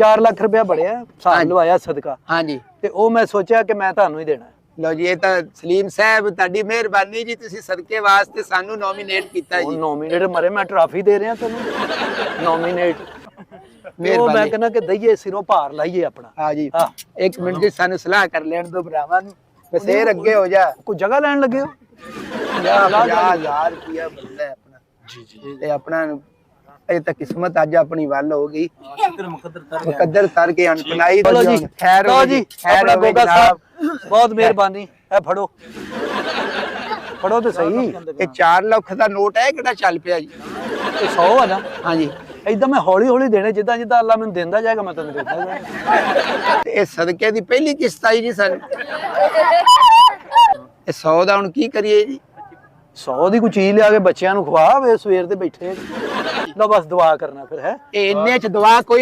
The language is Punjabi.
4 ਲੱਖ ਰੁਪਇਆ ਬੜਿਆ ਹਿਸਾਬ ਹਾਂਜੀ। ਲਵਾਇਆ ਸਦਕਾ। ਹਾਂਜੀ। ਤੇ ਉਹ ਮੈਂ ਸੋਚਿਆ ਕਿ ਮੈਂ ਤੁਹਾਨੂੰ ਹੀ ਦੇਣਾ। ਲਓ ਜੀ ਇਹ ਤਾਂ ਸਲੀਮ ਸਾਹਿਬ ਤੁਹਾਡੀ ਮਿਹਰਬਾਨੀ ਜੀ ਤੁਸੀਂ ਸਦਕੇ ਵਾਸਤੇ ਸਾਨੂੰ ਨੋਮੀਨੇਟ ਕੀਤਾ ਜੀ। ਨੋਮੀਨੇਟ ਮਰੇ ਮੈਂ ਟਰਾਫੀ ਦੇ ਰਿਹਾ ਤੈਨੂੰ ਨੋਮੀਨੇਟ ਉਹ ਮੈਂ ਮਿਹਰਬਾਨੀ। ਕਹਿੰਦਾ ਕਿ ਦਈਏ ਸਿਰੋਂ ਭਾਰ ਲਾਈਏ ਆਪਣਾ। ਹਾਂ ਜੀ। ਹਾਂ। ਇੱਕ ਮਿੰਟ ਜੀ ਸਾਨੂੰ ਸਲਾਹ ਕਰ ਲੈਣ ਦੋ ਭਰਾਵਾਂ ਨੂੰ। ਬਸ ਫੇਰ ਅੱਗੇ ਹੋ ਜਾ। ਕੋਈ ਜਗ੍ਹਾ ਲੈਣ ਲੱਗੇ ਹੋ? 50000 ਰੁਪਇਆ ਬੰਦਾ ਹੈ ਆਪਣਾ। ਜੀ ਜੀ। ਤੇ ਆਪਣਾ ਇਹ ਤਾਂ ਕਿਸਮਤ ਅੱਜ ਆਪਣੀ ਵੱਲ ਹੋ ਗਈ। ਮੁਕੱਦਰ ਤਰ ਕੇ ਅਨਪਨਾਈ ਚਲੋ ਜੀ ਖੈਰ ਲਓ ਹੋ ਜੀ ਖੈਰ ਆਪਣਾ ਗੋਗਾ। ਸਾਹਿਬ ਬਹੁਤ ਮਿਹਰਬਾਨੀ। ਇਹ ਫੜੋ। ਫੜੋ ਤੇ ਸਹੀ। ਇਹ 4 ਲੱਖ ਦਾ ਨੋਟ ਹੈ ਕਿਹੜਾ ਚੱਲ ਪਿਆ ਜੀ? ਇਹ 100 ਆ ਨਾ? ਹਾਂਜੀ। ਏਦਾਂ ਮੈਂ ਹੌਲੀ ਹੌਲੀ ਦੇਣੇ ਜਿੱਦਾਂ ਜਿੱਦਾਂ ਅੱਲਾ ਮੈਨੂੰ ਦਿੰਦਾ ਜਾਏਗਾ ਮੈਂ ਤੁਹਾਨੂੰ ਦਿੰਦਾ ਜਾਏਗਾ। ਇਹ ਸਦਕੇ ਦੀ ਪਹਿਲੀ ਕਿਸ਼ਤ ਆਈ ਜੀ ਸਾਨੂੰ। ਇਹ 100 ਦਾ ਹੁਣ ਕੀ ਕਰੀਏ ਜੀ? 100 ਦੀ ਕੋਈ ਚੀਜ਼ ਲਿਆ ਕੇ ਬੱਚਿਆਂ ਨੂੰ ਖਵਾ ਵੇ ਸਵੇਰ ਦੇ ਬੈਠੇ। ਲਓ ਬਸ ਦੁਆ ਕਰਨਾ ਫਿਰ, ਹੈ। ਇੰਨੇ ਚ ਦਵਾ ਕੋਈ